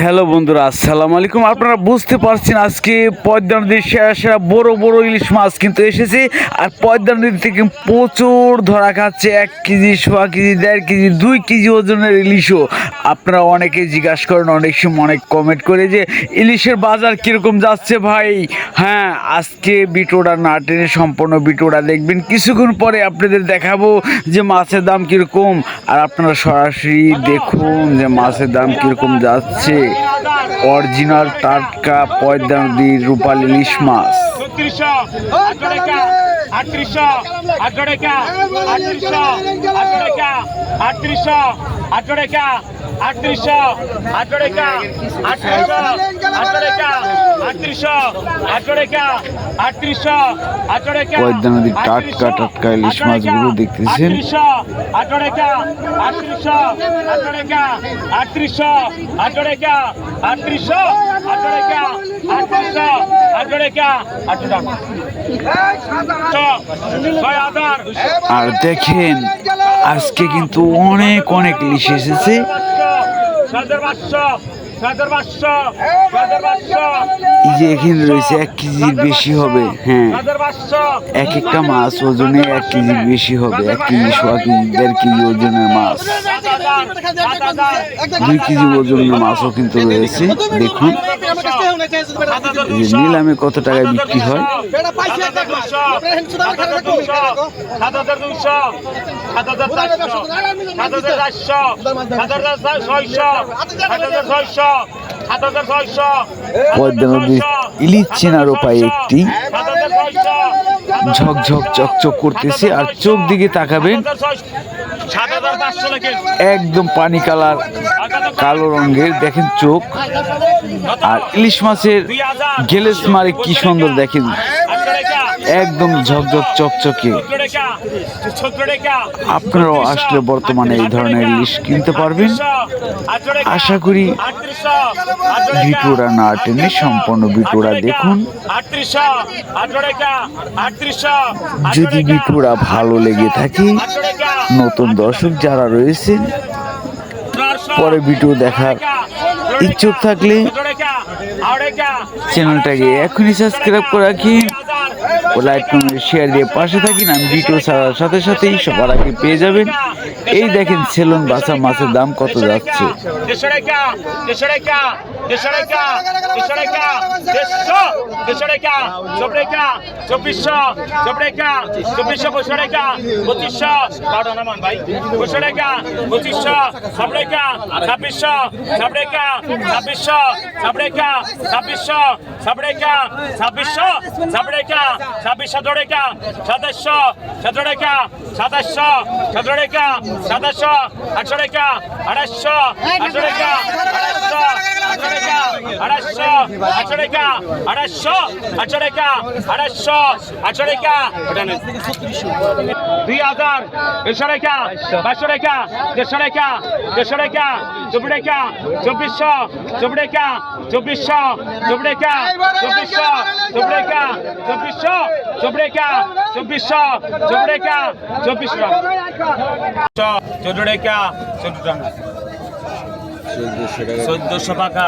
Hello বন্ধুরা, আসসালামু আলাইকুম। আপনারা বুঝতে পারছেন আজকে পদ্মা নদীর সেরা সেরা বড় বড় ইলিশ মাছ কিন্তু এসেছে। আর পদ্মা নদীর থেকে প্রচুর ধরা খাচ্ছে এক কেজি, সোয়া কেজি, দেড় কেজি, দুই কেজি ওজনের ইলিশও। আপনারা অনেকে জিজ্ঞাসা করেন, অনেক সময় অনেক কমেন্ট করে যে, ইলিশের বাজার কীরকম যাচ্ছে ভাই? হ্যাঁ আজকে বিটোটা না টেনে সম্পূর্ণ বিটোটা দেখবেন। কিছুক্ষণ পরে আপনাদের দেখাবো যে মাছের দাম কীরকম। আর আপনারা সরাসরি দেখুন যে মাছের দাম কীরকম যাচ্ছে। অরিজিনাল টাটকা পয়দা নদীর রূপাল ইলিশ মাছ। আটত্রিশশো আটশো টাকা আটত্রিশশো আটশো আটত্রিশশো আটশো টাকা আটত্রিশশো আটশো টাকা আটত্রিশশো আটশো টাকা আটত্রিশশো আটশো টাকা পদ্মা নদীর টাটকা টাটকা ইলিশ মাছগুলো দেখতেছেন। আটশো টাকা আটত্রিশশো আটশো টাকা আটত্রিশশো আটশো টাকা আটত্রিশশো আটশো টাকা আটত্রিশশো আটশো টাকা আটশো টাকা ছয় হাজার আর দেখেন আজকে কিন্তু অনেক অনেক লিশে এসেছে। এই যে এখানে রয়েছে এক কেজির বেশি হবে হ্যাঁ। এক একটা মাছ ওজনে এক কেজির বেশি হবে এক কেজি সোয়া কেজি দেড় কেজি ওজনের মাছ। দুই কেজি ওজনের মাছও কিন্তু রয়েছে দেখুন। নিলামে কত টাকায় বিক্রি হয়? ছয়শো পদ্মা নদীর ইলিশ চেনার উপায় একটি ঝকঝক চকচক করতেছে আর চোখ দিকে তাকাবেন। একদম পানি কালার কালো রঙের দেখেন চোখ। আর ইলিশ মাছের গেলেস মারে কি সুন্দর দেখেন। একদম ঝকঝক চকচকে। আপনারাও আসলে বর্তমানে এই ধরনের ইলিশ কিনতে পারবেন। আশা করি ভিডিওটা না টেনে সম্পূর্ণ ভিডিওটা দেখুন। যদি ভিডিওটা ভালো লেগে থাকে নতুন দর্শক যারা রয়েছেন পরে ভিডিও দেখার ইচ্ছুক থাকলে চ্যানেলটাকে এখনই সাবস্ক্রাইব করে রাখি। ও লাইক কমেন্ট শেয়ার দিয়ে পাশে থাকি আমি ভিডিও ছাড়ার সাথে সাথেই সবার আগে পেয়ে যাবেন। এই দেখেন সেলুন বাসা, মাছের দাম কত যাচ্ছে। দেড়শো টাকা দেড়শো দেড়শো টাকা দেড়শো টাকা চব্বিশশো চব্বিশ টাকা চব্বিশশো পঁচিশশো টাকা পঁচিশশো, বারো নামান ভাই পঁচিশশো টাকা পঁচিশশো সব টাকা ছাব্বিশশো সব টাকা ছাব্বিশশো সব টাকা ছাব্বিশশো সব টাকা ছাব্বিশশো সব টাকা ছাব্বিশশো টাকা সাতাশশো সতেরো টাকা সাতাশশো সতেরো টাকা সাতাশশো আটশো টাকা আড়াইশো আটশো টাকা টাকা আড়াইশো আটশো টাকা আড়াইশো আটশো টাকা আড়াইশো আটশো টাকা। দুই হাজার, দেড়শো টাকা বাইশশো টাকা দেড়শো টাকা দেড়শো টাকা চব্বিশ টাকা চব্বিশশো, চব্বিশ টাকা চব্বিশশো, চব্বিশ টাকা চব্বিশশো, চব্বিশ টাকা চব্বিশশো, চব্বিশ টাকা চব্বিশশো, চব্বিশ টাকা চব্বিশশো চোদ্দ টাকা চোদ্দ টাকা চোদ্দশো টাকা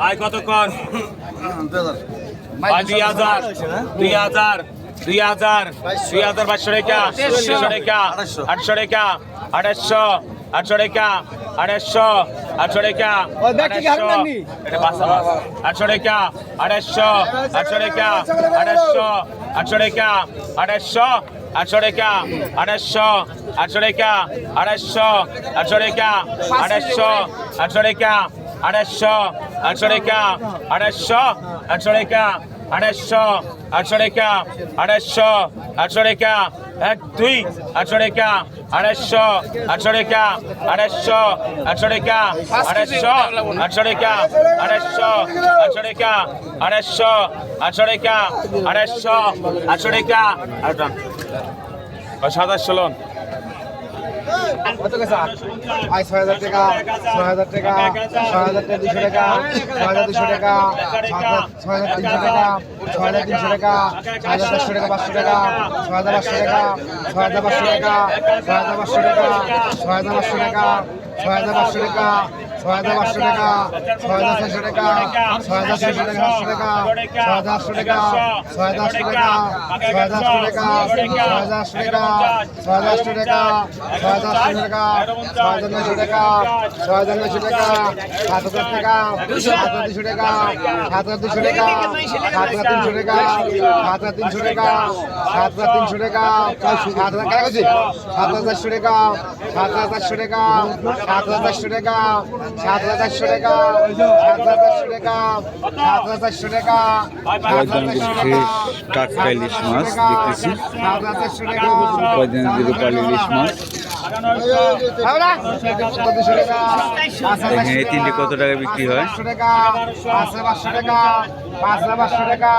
আয় কতক্ষণ আয় দুই হাজার দুই হাজার দুই হাজার দুই হাজার পাঁচশো টাকা তিনশো টাকা আটশো টাকা আড়াইশো আটশো টাকা আড়াইশো আটশো টাকা আটশো। টাকা আড়াইশো আটশো টাকা আড়াইশো আটশো টাকা আড়াইশো আটশো টাকা আড়াইশো আটশো টাকা আড়াইশো আটশো টাকা আড়াইশো আটশো টাকা আড়াইশো আটশো টাকা আড়াইশো আটশো আড়াইশো আটশো আড়াইশো আটশো এক দুই আটশো টাকা আড়াইশো আটশো টাকা আড়াইশো আটশো টাকা আড়াইশো আটশো টাকা আড়াইশো আটশো টাকা আড়াইশো আটশো আড়াইশো আটশো সাতাশ ষোলন কত ছয় হাজার টাকা ছয় হাজার টাকা ছয় হাজার টাকা দুশো ছয় হাজার দুশো টাকা ছয় হাজার তিনশো টাকা ছয় হাজার তিনশো টাকা ছয় হাজার চারশো টাকা পাঁচশো টাকা ছয় হাজার পাঁচশো টাকা ছয় হাজার পাঁচশো টাকা ছয় হাজার পাঁচশো টাকা ছয় হাজার পাঁচশো টাকা ছয় হাজার পাঁচশো টাকা ছয় হাজার পাঁচশো টাকা ছয় হাজার ছয়শো টাকা ছয় হাজার ছয়শো টাকা পাঁচশো টাকা ছয় হাজার আটশো টাকা ছয় হাজার আটশো টাকা ছয় হাজার আটশো টাকা ছয় হাজার আটশো টাকা ছয় হাজার আটশো টাকা ছয় হাজার নয়শো টাকা ছয় হাজার নয়শো টাকা সাত হাজার টাকা সাত হাজার টাকা সাত হাজার দুশো টাকা সাত হাজার তিনশো টাকা সাত হাজার তিনশো টাকা সাত হাজার তিনশো টাকা সাত হাজার টাকা সাত হাজার চারশো সাত হাজার চারশো টাকা সাত হাজার চারশো টাকা সাত হাজার চারশো টাকা সাত হাজার চারশো টাকা সাত হাজার চারশো টাকা সাত হাজার চারশো টাকা টাটকা ইলিশ মাছ দেখতেছি। পয়দানিতে রূপালী ইলিশ মাছ। এই তিনটে কত টাকা বিক্রি হয় পাঁচশো টাকা পাঁচ পাঁচশো টাকা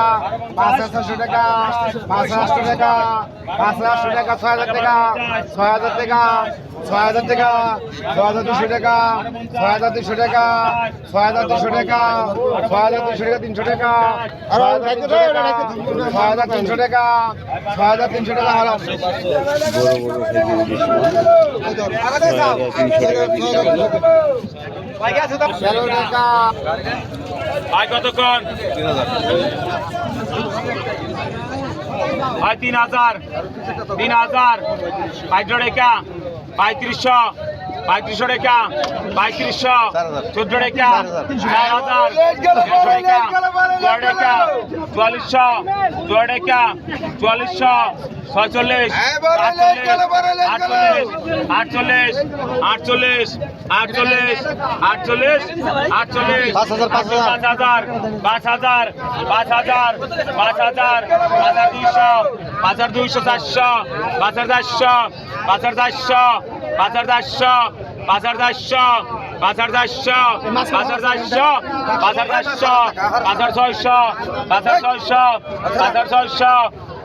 পাঁচ হাজার ছশো টাকা পাঁচ আটশো টাকা পাঁচ আটশো টাকা ছয় হাজার টাকা ছয় হাজার টাকা ছয় হাজার টাকা ছয় হাজার দুশো টাকা ছয় হাজার দুশো টাকা ছয় হাজার দুশো টাকা ছয় হাজার দুশো টাকা তিনশো টাকা ছয় হাজার তিনশো টাকা ছয় হাজার তিনশো টাকা ছয় হাজার তিনশো টাকা হলো বড় বড় ভাই কতক্ষণ? ভাই তিন হাজার। তিন হাজার। ভাই টাকা পঁয়ত্রিশশো পঁয়ত্রিশশো টাকা পঁয়ত্রিশশো চোদ্দ টাকা চার হাজার দেড়শো টাকা চুয়াল্লিশশো চুয়ান্ন টাকা চুয়াল্লিশশো ছয়চল্লিশ আটচল্লিশ আটচল্লিশ আটচল্লিশ আটচল্লিশ আটচল্লিশ আটচল্লিশ। পাঁচ হাজার পাঁচ হাজার পাঁচ হাজার পাঁচ হাজার পাঁচ হাজার দুইশো পাঁচ হাজার দুইশো চারশো পাঁচ হাজার চারশো পাঁচ হাজার চারশো পাঁচার দাসশো পাঁচার দাসশো পাঁচার দাসশো পাঁচার দাসশো পাঁচার দাসশো পাঁচার ছয়শো পাঁচার ছয়শো পাঁচার ছয়শো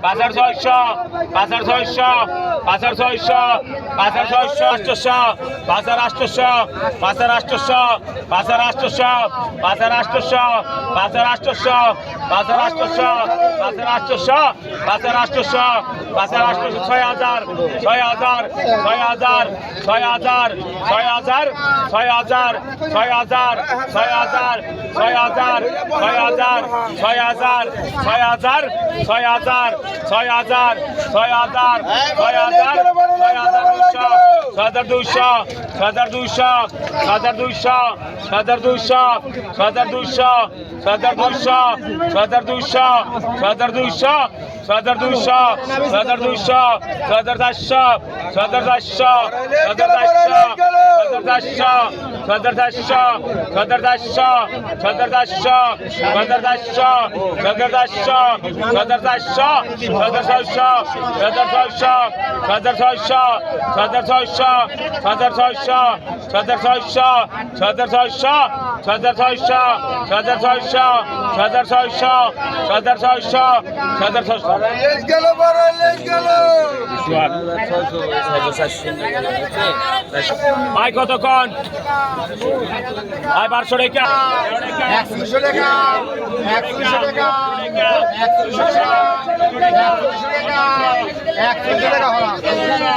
পাঁচ হাজার ছয়শো পাঁচ হাজার ছয়শো পাঁচ হাজার ছয়শো পাঁচ হাজার ছয়শো আটশোশো পাঁচ হাজার আটশোশো পাঁচ হাজার আটশোশো পাঁচ হাজার আটশোশো পাঁচ হাজার আটশোশো পাঁচ হাজার আটশোশো পাঁচ হাজার আটশোশো পাঁচ হাজার আটশোশো পাঁচ হাজার আটশোশো পাঁচ হাজার আটশোশো ছয় হাজার ছয় হাজার ছয় হাজার ছয় হাজার ছয় হাজার ছয় হাজার ছয় হাজার ছয় হাজার ছয় হাজার ছয় হাজার ছয় হাজার ছয় হাজার ছয় হাজার ছয় হাজার ছয় হাজার ছয় হাজার ছয় হাজার দুইশো ছয় হাজার দুইশো ছয় হাজার দুইশো ছয় হাজার দুইশো ছয় হাজার দুইশো ছয় হাজার দুইশো ছয় হাজার দুইশো ছয় হাজার দুইশো ছয় হাজার দুইশো ছয় হাজার দুইশো ছয় হাজার চারশো ছয় হাজার চারশো ছয় হাজার চারশো চারশো ছয় হাজার চারশো ছয় হাজার চারশো ছয় হাজার চারশো ছয় হাজার চারশো ছয় হাজার ছয়শো ছয় হাজার ছয়শো ছয় হাজার ছয়শো ছয় হাজার ছয়শো ছয় হাজার ছয়শো ভাই কতক্ষণ ভাই বারোশো টাকা একশো টাকা একশো টাকা একশো টাকা একশো টাকা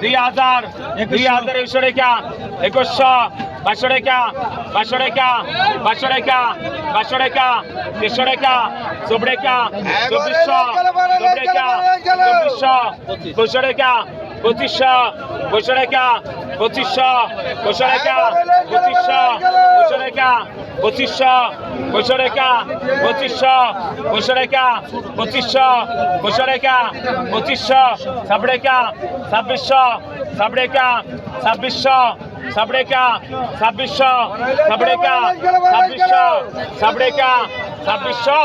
দুই হাজার দুই হাজার একশো রেখা, একুশশো বাইশশো রেখা বাইশশো রেখা বাইশশো রেখা বাইশশো রেখা তেরশো রেখা চোব রেখা, চব্বিশশো চোব রেখা, চব্বিশশো দুশো রেখা, পঁচিশশো দুশো রেখা, পঁচিশশো দুশো রেখা, পঁচিশশো দুশো রেখা পঁচিশশো পঁচিশশো রেখা পঁচিশশো পঁচিশশো রেখা পঁচিশশো পঁচিশশো রেখা পঁচিশশো সাবরেখা ছাব্বিশশো সাবরেখা ছাব্বিশশো সাবরেখা ছাব্বিশশো সাবরেখা ছাব্বিশশো সাবরেখা ছাব্বিশশো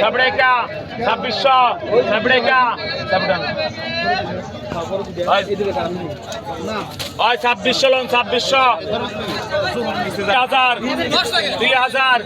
সাবরেখা ছাব্বিশশো সাবরেখা ছাব্বিশশো লোন ছাব্বিশশো। হাজার। দুই হাজার।